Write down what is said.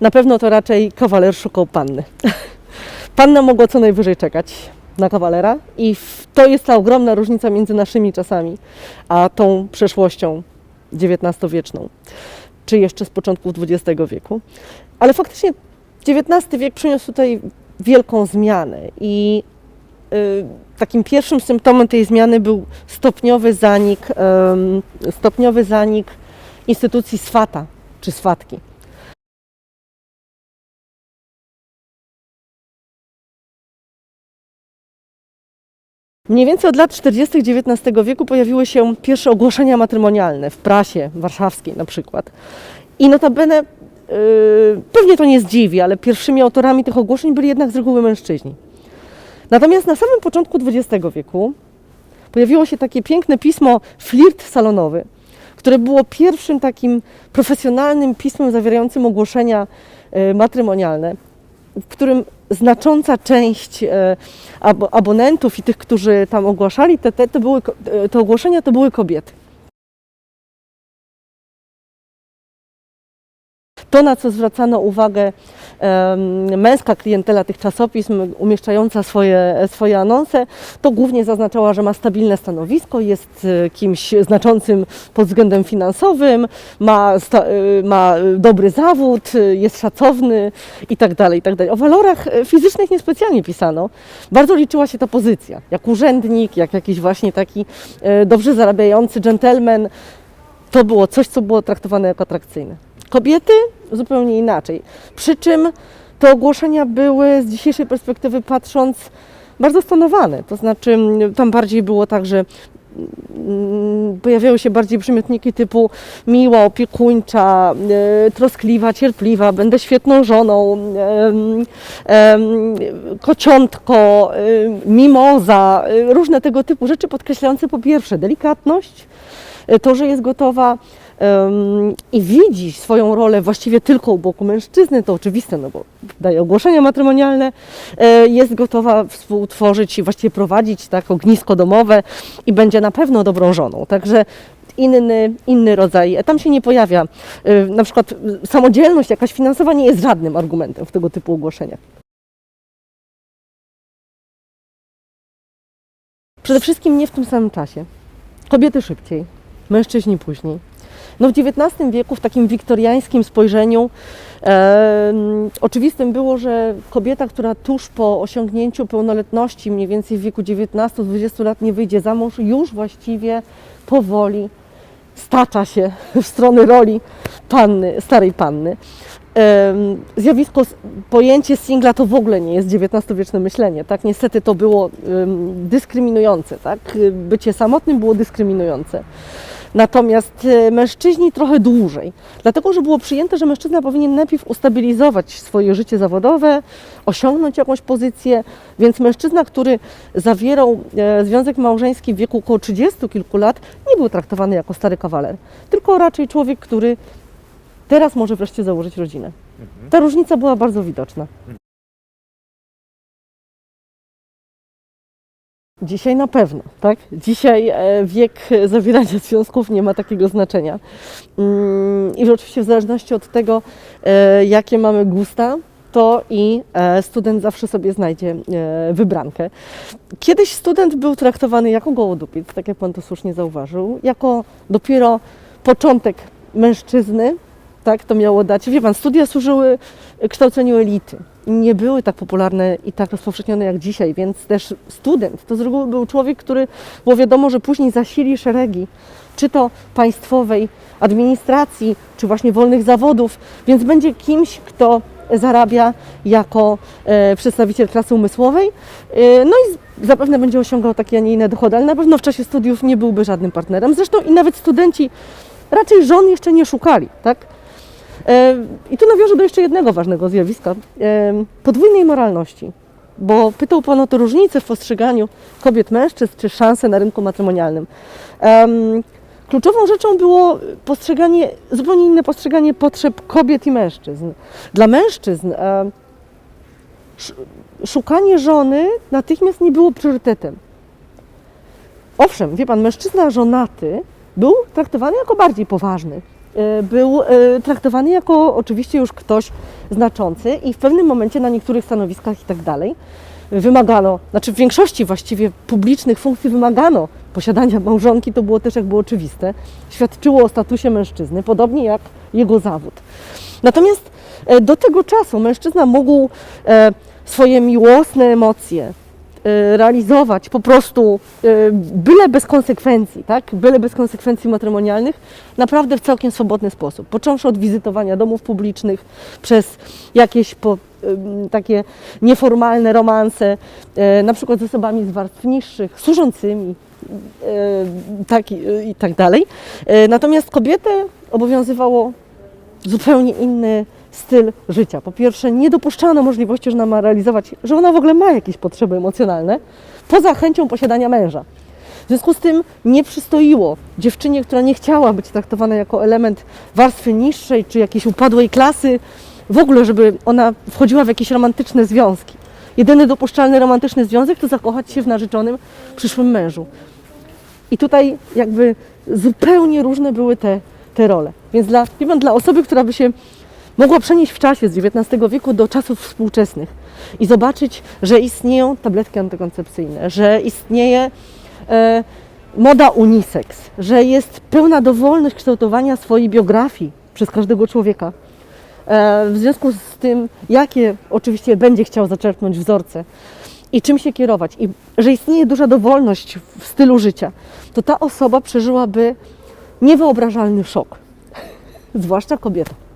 na pewno to raczej kawaler szukał panny. Panna mogła co najwyżej czekać na kawalera i to jest ta ogromna różnica między naszymi czasami, a tą przeszłością XIX-wieczną, czy jeszcze z początków XX wieku. Ale faktycznie XIX wiek przyniósł tutaj wielką zmianę i y, takim pierwszym symptomem tej zmiany był stopniowy zanik, em, stopniowy zanik instytucji swata czy swatki. Mniej więcej od lat 40. XIX wieku pojawiły się pierwsze ogłoszenia matrymonialne w prasie warszawskiej na przykład. I notabene, yy, pewnie to nie zdziwi, ale pierwszymi autorami tych ogłoszeń byli jednak z reguły mężczyźni. Natomiast na samym początku XX wieku pojawiło się takie piękne pismo Flirt salonowy, które było pierwszym takim profesjonalnym pismem zawierającym ogłoszenia e, matrymonialne, w którym znacząca część e, abo- abonentów i tych, którzy tam ogłaszali te, te, to były, te ogłoszenia, to były kobiety. To, na co zwracano uwagę męska klientela tych czasopism umieszczająca swoje, swoje anonse, to głównie zaznaczała, że ma stabilne stanowisko, jest e, kimś znaczącym pod względem finansowym, ma, e, ma dobry zawód, e, jest szacowny i tak dalej, i tak. O walorach fizycznych niespecjalnie pisano. Bardzo liczyła się ta pozycja, jak urzędnik, jak jakiś właśnie taki dobrze zarabiający dżentelmen. To było coś, co było traktowane jako atrakcyjne. Kobiety zupełnie inaczej. Przy czym te ogłoszenia były z dzisiejszej perspektywy patrząc bardzo stonowane. To znaczy tam bardziej było tak, że mm, pojawiały się bardziej przymiotniki typu miła, opiekuńcza, e, troskliwa, cierpliwa, będę świetną żoną, em, em, kociątko, mimoza, e, różne tego typu rzeczy podkreślające po pierwsze delikatność, e, to, że jest gotowa i widzi swoją rolę właściwie tylko u boku mężczyzny, to oczywiste, no bo daje ogłoszenia matrymonialne, e, jest gotowa współtworzyć i właściwie prowadzić tak ognisko domowe i będzie na pewno dobrą żoną. Także inny, inny rodzaj, tam się nie pojawia. e, Na przykład e, samodzielność jakaś finansowa nie jest żadnym argumentem w tego typu ogłoszeniach. Przede wszystkim nie w tym samym czasie. Kobiety szybciej, mężczyźni później. No w XIX wieku, w takim wiktoriańskim spojrzeniu, em, oczywistym było, że kobieta, która tuż po osiągnięciu pełnoletności, mniej więcej w wieku 19-20 lat, nie wyjdzie za mąż, już właściwie powoli stacza się w stronę roli panny, starej panny. Em, Zjawisko, pojęcie singla to w ogóle nie jest XIX-wieczne myślenie, tak? Niestety to było dyskryminujące, tak? Bycie samotnym było dyskryminujące. Natomiast e, mężczyźni trochę dłużej, dlatego że było przyjęte, że mężczyzna powinien najpierw ustabilizować swoje życie zawodowe, osiągnąć jakąś pozycję, więc mężczyzna, który zawierał e, związek małżeński w wieku około 30 kilku lat, nie był traktowany jako stary kawaler, tylko raczej człowiek, który teraz może wreszcie założyć rodzinę. Ta różnica była bardzo widoczna. Dzisiaj na pewno, tak? Dzisiaj e, wiek zawierania związków nie ma takiego znaczenia. Mm, I oczywiście w zależności od tego, e, jakie mamy gusta, to i e, student zawsze sobie znajdzie wybrankę. Kiedyś student był traktowany jako gołodupiec, tak jak Pan to słusznie zauważył, jako dopiero początek mężczyzny, tak, to miało dać. Wie Pan, studia służyły kształceniu elity. Nie były tak popularne i tak rozpowszechnione jak dzisiaj, więc też student to z reguły był człowiek, który było wiadomo, że później zasili szeregi, czy to państwowej administracji, czy właśnie wolnych zawodów, więc będzie kimś, kto zarabia jako e, przedstawiciel klasy umysłowej, e, no i zapewne będzie osiągał takie, a nie inne dochody, ale na pewno w czasie studiów nie byłby żadnym partnerem. Zresztą i nawet studenci raczej żon jeszcze nie szukali, tak? I tu nawiążę do jeszcze jednego ważnego zjawiska podwójnej moralności. Bo pytał Pan o tę różnicę w postrzeganiu kobiet, mężczyzn, czy szanse na rynku matrymonialnym. Kluczową rzeczą było postrzeganie, zupełnie inne postrzeganie potrzeb kobiet i mężczyzn. Dla mężczyzn szukanie żony natychmiast nie było priorytetem. Owszem, wie pan, mężczyzna żonaty był traktowany jako bardziej poważny. E, był e, traktowany jako oczywiście już ktoś znaczący i w pewnym momencie na niektórych stanowiskach i tak dalej wymagano, znaczy w większości właściwie publicznych funkcji wymagano posiadania małżonki, to było też jakby oczywiste, świadczyło o statusie mężczyzny, podobnie jak jego zawód. Natomiast e, do tego czasu mężczyzna mógł e, swoje miłosne emocje realizować po prostu e, byle bez konsekwencji, tak? Byle bez konsekwencji matrymonialnych, naprawdę w całkiem swobodny sposób. Począwszy od wizytowania domów publicznych, przez jakieś po, takie nieformalne romanse, e, na przykład z osobami z warstw niższych, służącymi, tak, i- tak dalej. Natomiast kobietę obowiązywało zupełnie inny styl życia. Po pierwsze, nie dopuszczano możliwości, że ona ma realizować, że ona w ogóle ma jakieś potrzeby emocjonalne, poza chęcią posiadania męża. W związku z tym nie przystoiło dziewczynie, która nie chciała być traktowana jako element warstwy niższej czy jakiejś upadłej klasy, w ogóle, żeby ona wchodziła w jakieś romantyczne związki. Jedyny dopuszczalny romantyczny związek to zakochać się w narzeczonym przyszłym mężu. I tutaj jakby zupełnie różne były te, te role. Więc dla, wie pan, dla osoby, która by się mogła przenieść w czasie z XIX wieku do czasów współczesnych i zobaczyć, że istnieją tabletki antykoncepcyjne, że istnieje e, moda unisex, że jest pełna dowolność kształtowania swojej biografii przez każdego człowieka. E, w związku z tym, jakie oczywiście będzie chciał zaczerpnąć wzorce i czym się kierować, i że istnieje duża dowolność w stylu życia, to ta osoba przeżyłaby niewyobrażalny szok, zwłaszcza kobieta.